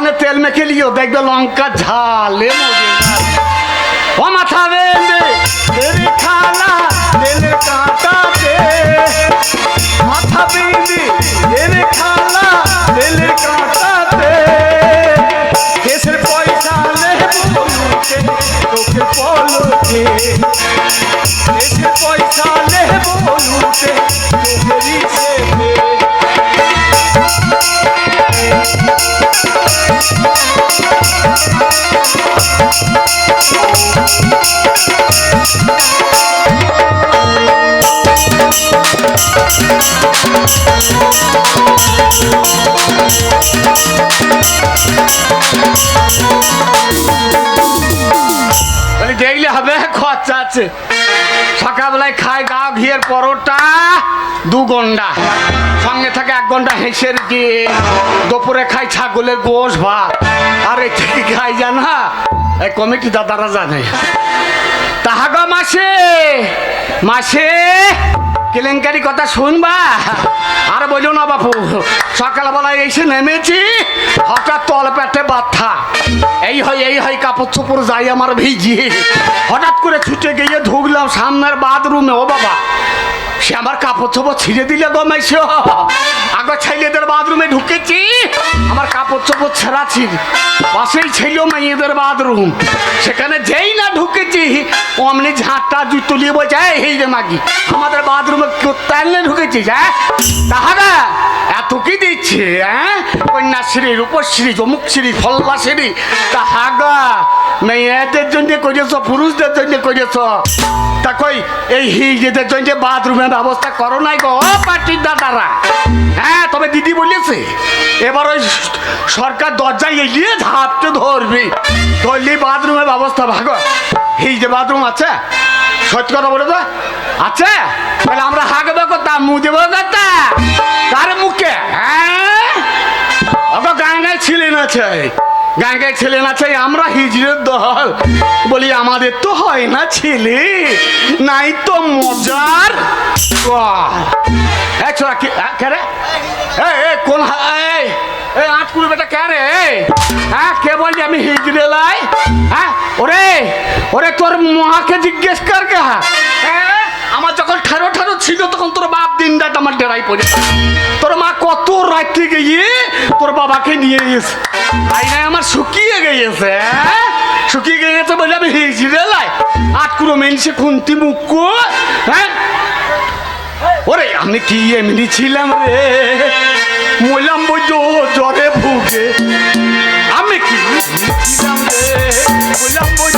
জাপানে তেল মেখে লিও দেখবে লঙ্কা ঝালে আছে সকালবেলায় খায় গা, ঘিয়ের পরোটা, দু ঘণ্টা। সঙ্গে থাকে এক ঘণ্টা হেঁসের গে দুপুরে খাই ছাগলের গোশ, ভাত। আর এ থেকে খাই জানা? এই কমিটি দাদারা জানে। তাহাগা মাসে। মাসে কেলেঙ্কারি কথা শুনবা? আর বলো না বাপু, সকালবেলায় এসে নেমেছি, হঠাৎ তল পেটে বাথা। এই হয় এই হয়, কাপড় চোপড় যাই আমার ভিজিয়ে। হঠাৎ করে ছুটে গিয়ে ঢুকলাম সামনের বাথরুমে, ও বাবা। সে আমার কাপড় চোপড় ছিঁড়ে দিলে গমাইছ আগে ছেলেদের বাথরুমে ঢুকেছি আমার কাপড় চোপড় ছেঁড়া পাশেই ছিল মেয়েদের বাথরুম। সেখানে যেই না ঢুকেছি অমনি ঝাঁটটা জুতো নিয়ে বলছে "এই, এই রে মাগি আমাদের বাথরুমে কোথায় ঢুকেছিস হ্যাঁ? তাহারা এত কি দিচ্ছে হ্যাঁ? কন্যাশ্রী রূপশ্রী যমুকশ্রী ফল্লাশ্রী তাহাগা মেয়েদের জন্য করেছ, পুরুষদের জন্য করেছ। তা কই, এই হিজেদের জন্য বাথরুমের ব্যবস্থা করো নাই গো পার্টির দাদারা। হ্যাঁ তবে দিদি বলেছে, এবার ওই সরকার দরজায় এগিয়ে ঝাপতে ধরবি। ধরলি বাথরুমের ব্যবস্থা, ভাগো। যে বাথরুম আছে? সত্যি কথা বলে তো। আছে? তাহলে আমরা হাঁকবে কথা মুখ দেবো কথা কার মুখে? হ্যাঁ? গায়ে গায়ে ছিলেন আছে। গায়ে গায়ে না চাই আমরা হিজড়ের দল। বলি আমাদের তো হয় না ছেলে নাই তো মজার একশো কে রে? এই, কোন আট কুড়ি বেটা কে রে? হ্যাঁ কে বললি আমি হিজড়ে লাই? হ্যাঁ ওরে ওরে তোর মহাকে জিজ্ঞেস কর কে হ্যাঁ আমার যখন ঠারো ঠারো ছিল, তখন তোর বাপ দিন রাত আমার ডেরাই পড়ে তোর মা কত রাত্রে গিয়ে তোর বাবাকে নিয়ে গেছে আইনায় আমার শুকিয়ে গিয়েছে হ্যাঁ? শুকিয়ে গিয়েছে বলে আমি হিজড়ে লাই আট কুড়ো মেনসে খুন্তি মুখ হ্যাঁ? ওরে, আমি কি এমনি ছিলাম রে? মইলাম বৈদ্য জ্বরে ভুগে। আমি কি ছিলাম রে? মইলাম বৈদ্য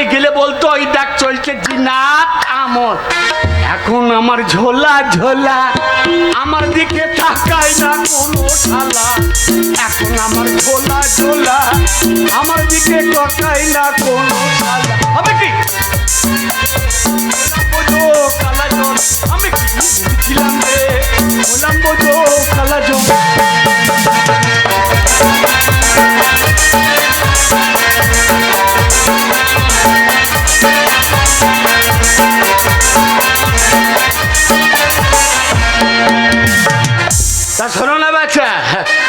দিয়ে গেলে বলতো, ওই দেখ চলছে জিনাত আমর এখন আমার ঝোলা ঝোলা, আমার দিকে তাকায় না কোনো শালা। এখন আমার ঝোলা ঝোলা, আমার দিকে তাকায় না কোনো শালা। হবে কি? আমি ছিলাম রে? বললাম বোঝো কালা জল। তা শোনো না বাচ্চা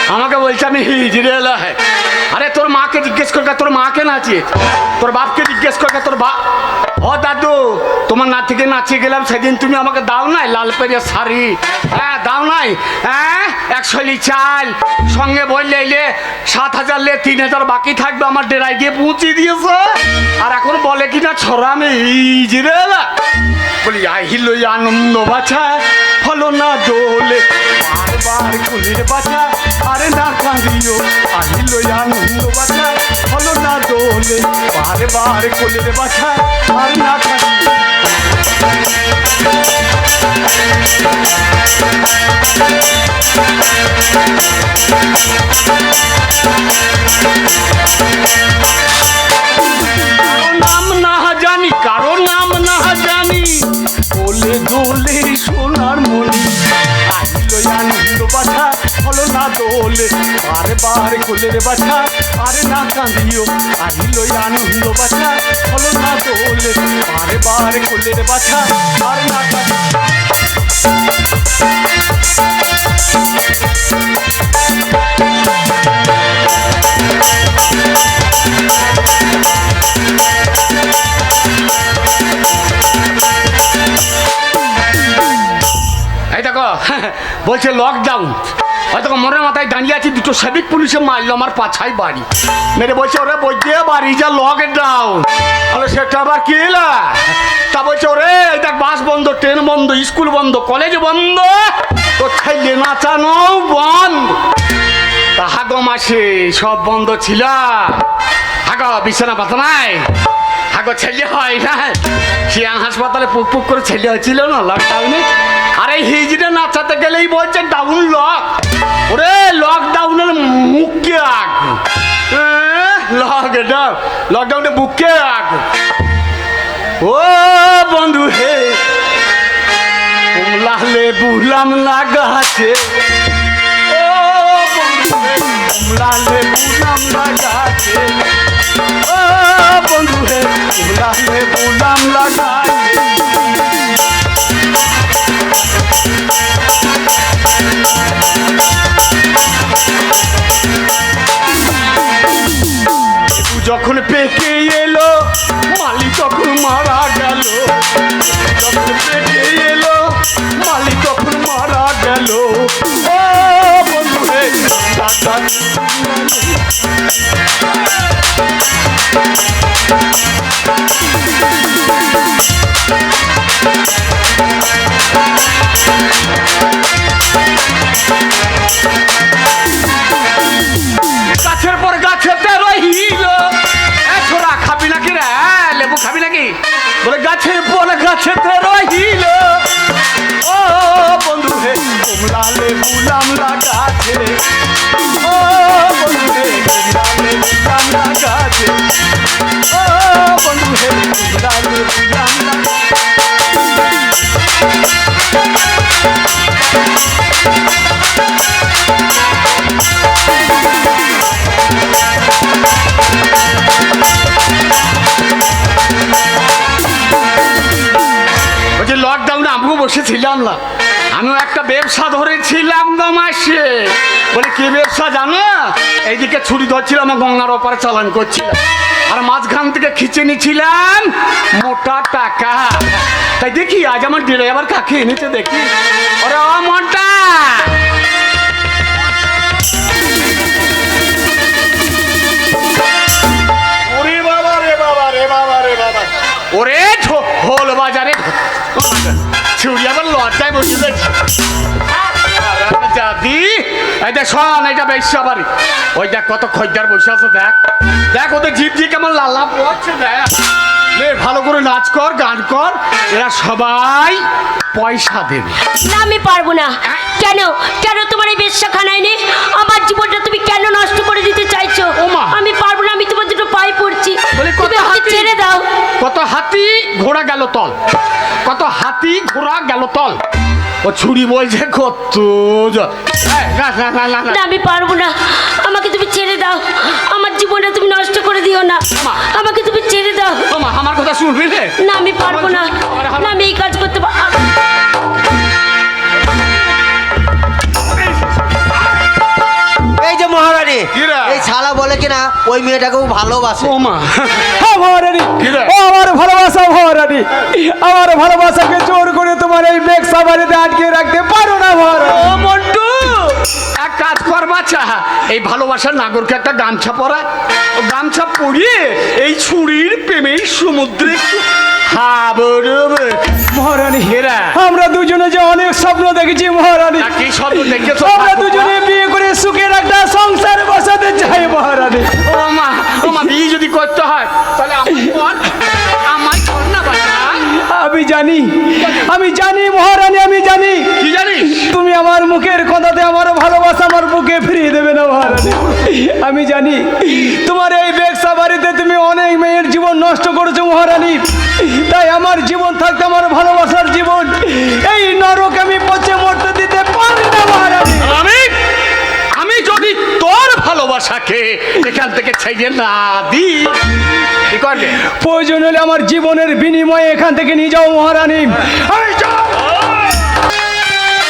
আমাকে বলছে আমি হিজড়ে তোর মাকে জিজ্ঞেস করবে তোর মা মাকে নাচে তোর বাপকে জিজ্ঞেস করবে তোর বাপ ও দাদু, তোমার নাতিকে নাচিয়ে গেলাম, সেদিন তুমি আমাকে দাও নাই লাল পেরিয়া শাড়ি? হ্যাঁ দাও নাই। হ্যাঁ একশোলি চাল, সঙ্গে বললে এলে সাত হাজার লে তিন হাজার বাকি থাকবে, আমার ডেরায় গিয়ে পৌঁছে দিয়েছে। আর এখন বলে কিনা ছড়া আমি এলা বলি আহিল আনন্দ বাছা হলো না দোলে বারবার কুলের বাছা। আরে না কাঁদিও, আহিল আনন্দ বাছায়, হলো না দোলে বারবার কোলের বাছায়, আর না কাঁদিও। কোলের বাছা, আরে না কাঁদিও, আহিল আনন্দ বাছা। হলো না দোলে আরে বারে ফুলের বাছা, আরে না কাঁদিও। দেখো, বলছে লকডাউন হয়তো মনের মাথায় দাঁড়িয়ে আছি, দুটো সেবিক পুলিশে মারলো আমার পাছাই বাড়ি। মেরে বলছে, ওরে বলছে বাড়ি যা লকডাউন আরে সেটা আবার কি তা বলছে, ওরে দেখ, বাস বন্ধ, ট্রেন বন্ধ, স্কুল বন্ধ কলেজ বন্ধ তো ছেলে নাচানো বন্ধ? তা হাগো মাসে, সব বন্ধ ছিল। হাগো, বিছানা পাতা নাই। হাগো, ছেলে হয় না। শিয়াং হাসপাতালে পুক পুক করে ছেলে হয়েছিল না লকডাউনে আরে হিজড়ে নাচাতে গেলেই বলছে ডাউন লক ওরে লকডাউনের মুখকে আগ লকডাউন লকডাউনে বুকে আগ ও বন্ধু হে, কমলালে বুলাম লাগাছে ও বন্ধু হে, কমলালে বুলাম লাগাছে ও বন্ধু হে বসেছিলাম না। আমিও একটা ব্যবসা ধরেছিলাম গো মাসে। বলে কি ব্যবসা জানো? এইদিকে ছুরি ধরছিলাম গঙ্গার ওপারে চালান করছিলাম। আর মাঝখান থেকে খিচে নিছিলাম মোটা টাকা। তাই দেখি আজ আমার আবার কাকে এনেছে দেখি। ওরে ও মোটা! ওরে বাবা রে বাবা রে বাবা রে বাবা। ওরে ঢো- হোল বাজারে ছুরি আবার লজ্জায় বসে গেছে জাদি এই দেখ শোন এটা বেশি বাড়ি ওই দেখ কত খদ্দার বসে আছে দেখ। দেখ ওদের জিপ জি কেমন লাল্লা পড়ছে দেখ। ভালো করে নাচ কর গান কর এরা সবাই পয়সা দেবে। না আমি পারব না। কেন? কেন তোমার এই বেশ্যাখানায় নেই আমার জীবনটা তুমি কেন নষ্ট করে দিতে চাইছো। আমি পারব না আমি তোমার দুটো পায়ে পড়ছি। কত ছেড়ে দাও। কত হাতি ঘোড়া গেল তল। কত হাতি ঘোড়া গেল তল। ও ছুরি বলছে কত আমি পারব না। আমাকে তুমি ছেড়ে দাও। আমার জীবনটা তুমি নষ্ট করে দিও না। আমাকে তুমি ছেড়ে দাও। আমার কথা শুনবি না আমি পারব না। না আমি এই কাজ করতে পারব বলে কিনা ওই মেয়েটাকেও ভালোবাসে। ওমা হ্যাঁ মহারানী ও আমার ভালোবাসা মহারানী আমার ভালোবাসাকে জোর করে তোমার এই বেগসা বাড়িতে আটকে রাখতে পারো না মহারানী ও মন্টু এক কাজ কর বাচ্চা এই ভালোবাসার নাগরকে একটা গামছা পরা। ও গামছা পরিয়ে এই ছুরির প্রেমের সমুদ্রে মহারানী হেরা। আমরা দুজনে যে অনেক স্বপ্ন দেখেছি মহারানী। কি স্বপ্ন দেখেছ? আমরা দুজনে জানি মহারানী আমি জানি। কি জানিস তুমি আমার মুখের কথাতে আমার ভালোবাসা আমার বুকে ফিরিয়ে দেবে না মহারানী। আমি জানি তোমার এই ব্যবসা বাড়িতে তুমি অনেক মেয়ের জীবন নষ্ট করেছ মহারানী। তাই আমার জীবন থাকতে আমার ভালোবাসার জীবন এই নরক ভালোবাসাকে এখান থেকে ছাইয়ে না দি কি করবে? প্রয়োজন হলে আমার জীবনের বিনিময়ে এখান থেকে নিয়ে যাও মহারানী।